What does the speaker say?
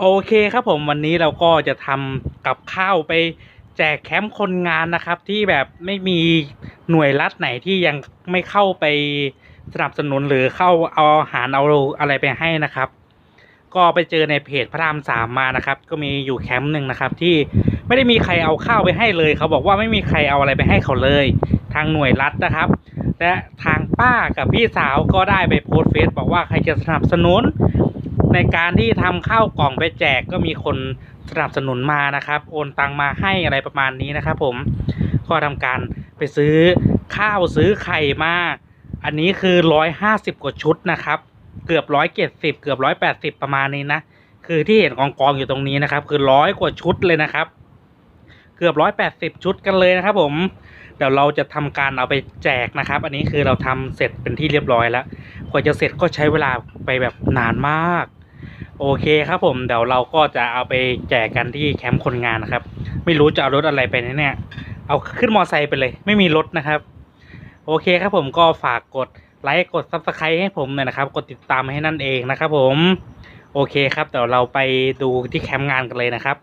โอเคครับผมวันนี้เราก็จะทำกับข้าวไปแจกแคมป์คนงานนะครับ ที่แบบไม่มีหน่วยรัฐไหนที่ยังไม่เข้าไปสนับสนุนหรือเข้าเอาอาหารเอาอะไรไปให้นะครับ ก็ไปเจอในเพจพระรามสามมานะครับ ก็มีอยู่แคมป์หนึ่งนะครับ ที่ไม่ได้มีใครเอาข้าวไปให้เลย เขาบอกว่าไม่มีใครเอาอะไรไปให้เขาเลย ทางหน่วยรัฐนะครับ และทางป้ากับพี่สาวก็ได้ไปโพสต์เฟซบอกว่าใครจะสนับสนุน ในการที่ทำข้าวกล่องไปแจกก็มีคนสนับสนุนมานะครับ โอนตังมาให้อะไรประมาณนี้นะครับ ผมก็ทำการไปซื้อข้าวซื้อไข่มาอันนี้คือร้อยห้าสิบกว่าชุดนะครับ เกือบร้อยเจ็ดสิบเกือบร้อยแปดสิบประมาณนี้นะคือที่เห็นกองกองอยู่ตรงนี้นะครับ คือร้อยกว่าชุดเลยนะครับ เกือบร้อยแปดสิบชุดกันเลยนะครับ ผมเดี๋ยวเราจะทำการเอาไปแจกนะครับ อันนี้คือเราทำเสร็จเป็นที่เรียบร้อยแล้วกว่าจะเสร็จก็ใช้เวลาไปแบบนานมาก โอเคครับผมเดี๋ยวเราก็จะเอาไปแจกกันที่แคมป์คนงานนะครับ ไม่รู้จะเอารถอะไรไปเนี่ยเอาขึ้นมอไซค์ไปเลย ไม่มีรถนะครับ โอเคครับผมก็ฝากกดไลค์กดซับสไครต์ให้ผมหน่อยนะครับ กดติดตามให้นั่นเองนะครับผม โอเคครับเดี๋ยวเราไปดูที่แคมป์งานกันเลยนะครับ